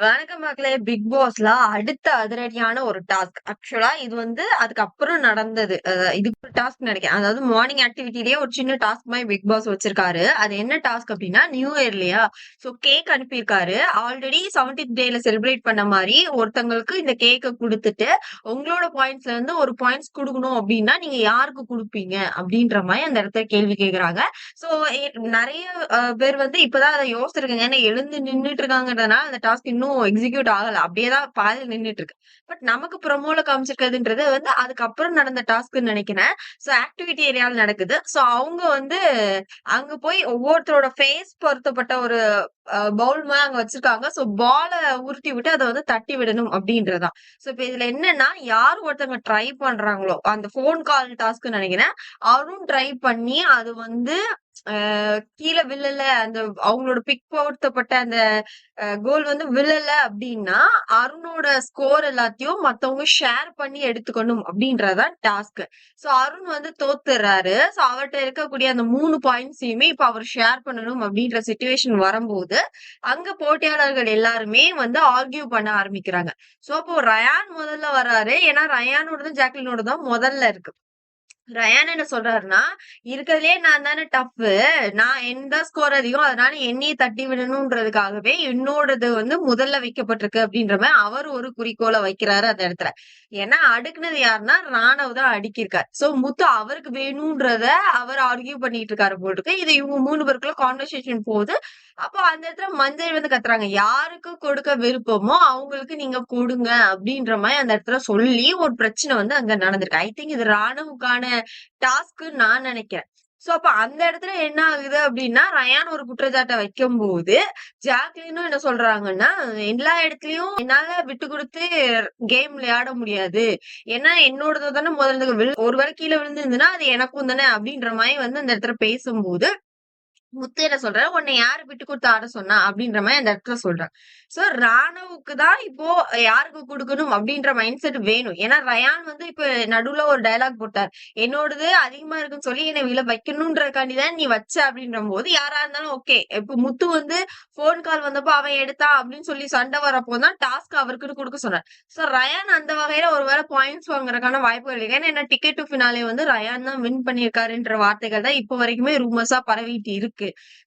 வணக்கம் மக்களே! பிக் பாஸ்ல அடுத்த அதிரடியான ஒரு டாஸ்க். ஆக்சுவலா இது வந்து அதுக்கப்புறம் நடந்தது. இது ஒரு டாஸ்க் நினைக்கிறேன் அதாவது மார்னிங் ஆக்டிவிட்டிலேயே ஒரு சின்ன டாஸ்க் மாதிரி பிக் பாஸ் வச்சிருக்காரு. அது என்ன டாஸ்க் அப்படின்னா நியூ இயர் இல்லையா? கேக் அனுப்பியிருக்காரு. ஆல்ரெடி 17த் டேல செலிப்ரேட் பண்ண மாதிரி ஒருத்தங்களுக்கு இந்த கேக்கை கொடுத்துட்டு உங்களோட பாயிண்ட்ஸ்ல இருந்து ஒரு பாயிண்ட்ஸ் கொடுக்கணும் அப்படின்னா நீங்க யாருக்கு கொடுப்பீங்க அப்படின்ற மாதிரி அந்த இடத்துல கேள்வி கேட்குறாங்க. ஸோ நிறைய பேர் வந்து இப்பதான் அதை யோசிச்சிருக்காங்க. ஏன்னா எழுந்து நின்னுட்டு இருக்காங்கன்றதுனால அந்த டாஸ்க் இன்னும் எக்ஸிக்யூட் ஆகல. அப்படியே தான் நின்றுட்டு நின்னுட்டு இருக்கு. பட் நமக்கு ப்ரொமோல காமிச்சிருக்கிறதுன்றது வந்து அதுக்கப்புறம் நடந்த டாஸ்க்ன்னு நினைக்கிறேன் ஸோ ஆக்டிவிட்டி ஏரியாவில் நடக்குது. ஸோ அவங்க வந்து அங்க போய் ஒவ்வொருத்தரோட ஃபேஸ் பொருத்தப்பட்ட ஒரு பவுல் மாதிரி அங்க வச்சிருக்காங்க. ஸோ பால உருட்டி விட்டு அதை வந்து தட்டி விடணும் அப்படின்றதான் சோ ஸோ இப்ப இதுல என்னன்னா, யார் ஒருத்தவங்க ட்ரை பண்றாங்களோ, அந்த ஃபோன் கால் டாஸ்க் நினைக்கிறேன் அவரும் ட்ரை பண்ணி அது வந்து கீழ விழல. அந்த அவங்களோட பிக் பொருத்தப்பட்ட அந்த கோல் வந்து விழல அப்படின்னா அருணோட ஸ்கோர் எல்லாத்தையும் மத்தவங்க ஷேர் பண்ணி எடுத்துக்கணும் அப்படின்றதான் டாஸ்க். சோ அருண் வந்து தோத்துறாரு சோ அவர்ட்ட இருக்கக்கூடிய அந்த மூணு பாயிண்ட்ஸையுமே இப்ப அவர் ஷேர் பண்ணணும் அப்படின்ற சுச்சுவேஷன் வரும்போது அங்க போட்டியாளர்கள் எல்லாருமே வந்து ஆர்கியூ பண்ண ஆரம்பிக்கிறாங்க. சோ அப்போ ரயான் முதல்ல வராரு. ஏன்னா ரயானோடதும், ஜாக்லினோட தான் முதல்ல இருக்கு. ரயான் என்ன சொல்றாருன்னா, இருக்கிறதுலே நான் தானே டஃப்பு. நான் என் ஸ்கோர் அதிகம். அதனால என்னையே தட்டி விடணும்ன்றதுக்காகவே என்னோடது வந்து முதல்ல வைக்கப்பட்டிருக்கு." அப்படின்ற மாதிரி அவர் ஒரு குறிக்கோள வைக்கிறாரு அந்த இடத்துல. ஏன்னா அடுக்குனது யாருன்னா, ராணவ் தான் அடுக்கியிருக்காரு. சோ முத்து அவருக்கு வேணும்ன்றத அவர் ஆர்கியூ பண்ணிட்டு இருக்காரு போலருக்கு. இது இவங்க மூணு பேருக்குள்ள கான்வர்சேஷன் போகுது. அப்போ அந்த இடத்துல மஞ்சள் வந்து கத்துறாங்க. "யாருக்கு கொடுக்க விருப்பமோ அவங்களுக்கு நீங்க குடுங்க." அப்படின்ற மாதிரி அந்த இடத்துல சொல்லி ஒரு பிரச்சனை வந்து அங்க நடந்திருக்கு. ஐ திங்க் இது ராணுவுக்கான டாஸ்க்ன்னு நான் நினைக்கிறேன் சோ அப்ப அந்த இடத்துல என்ன ஆகுது அப்படின்னா ரயான் ஒரு குற்றச்சாட்ட வைக்கும்போது, ஜாக்லினும் என்ன சொல்றாங்கன்னா, "எல்லா இடத்துலயும் என்னால விட்டு கொடுத்து கேம் விளையாட முடியாது. ஏன்னா என்னோடது தானே முதல்ல ஒருவேளை கீழே வேள அது எனக்கும் தானே." அப்படின்ற மாதிரி வந்து அந்த இடத்துல பேசும்போது, முத்து என்ன உன்னை யாரு விட்டு கொடுத்து ஆட சொன்னா?" அப்படின்ற மாதிரி அந்த இடத்துல சொல்றான் சோ ராணுவுக்கு தான் இப்போ யாருக்கு குடுக்கணும் அப்படின்ற மைண்ட் செட் வேணும். ஏன்னா ரயான் வந்து இப்ப நடுவுல ஒரு டயலாக் போட்டார். "என்னோடது அதிகமா இருக்குன்னு சொல்லி என்னை விழ வைக்கணும்ன்றக்காண்டி தான் நீ வச்ச." அப்படின்றபோது யாரா இருந்தாலும் ஓகே. இப்ப முத்து வந்து போன் கால் வந்தப்போ அவன் எடுத்தா அப்படின்னு சொல்லி சண்டை வரப்போ தான் டாஸ்க் அவருக்குன்னு கொடுக்க சொன்னார். சோ ரயான் அந்த வகையில ஒருவேளை பாயிண்ட்ஸ் வாங்குறதுக்கான வாய்ப்புகள் இல்லை ஏன்னா என்ன டிக்கெட் டு ஃபினாலே வந்து ரயான் தான் வின் பண்ணியிருக்காருன்ற வார்த்தைகள் தான் இப்போ வரைக்குமே ரூமர்ஸா பரவிட்டு இருக்கு.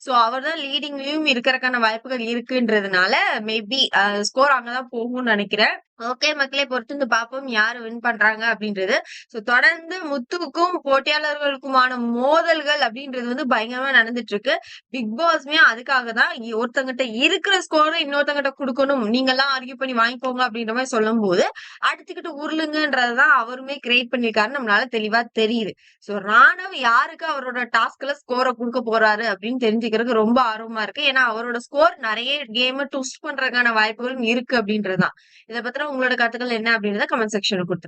சோ அவர் தான் லீடிங்லயும் இருக்கறக்கான வாய்ப்புகள் இருக்குன்றதுனால, மேபி ஸ்கோர் அங்கதான் போகும்னு நினைக்கிறேன். ஓகே மக்களே பொறுத்திருந்து பார்ப்போம். யாரு வின் பண்றாங்க அப்படின்றது. ஸோ தொடர்ந்து முத்துவுக்கும், போட்டியாளர்களுக்குமான மோதல்கள் அப்படின்றது வந்து பயங்கரமா நடந்துட்டு இருக்கு. பிக் பாஸ்மே அதுக்காக தான் ஒருத்தங்கிட்ட இருக்கிற இருக்கிற இன்னொருத்தங்கிட்ட கொடுக்கணும் குடுக்கணும். எல்லாம் ஆர்கியூ பண்ணி வாங்கிக்கோங்க அப்படின்ற மாதிரி சொல்லும் போது அடுத்துக்கிட்டு உருளுங்கன்றதுதான் அவருமே கிரியேட் பண்ணியிருக்காருன்னு நம்மளால தெளிவா தெரியுது. ஸோ ராணவ் யாருக்கு அவரோட டாஸ்க்ல ஸ்கோர குடுக்க போறாரு அப்படின்னு தெரிஞ்சுக்கிறதுக்கு ரொம்ப ஆர்வமா இருக்கு. ஏன்னா அவரோட ஸ்கோர் நிறைய கேம ட்விஸ்ட் பண்றதுக்கான வாய்ப்புகளும் இருக்கு அப்படின்றதுதான் இதை இத பத்தின உங்களோட கருத்துக்கள் என்ன அப்படின்றத கமெண்ட் செக்ஷன்ல கொடுத்துருங்க.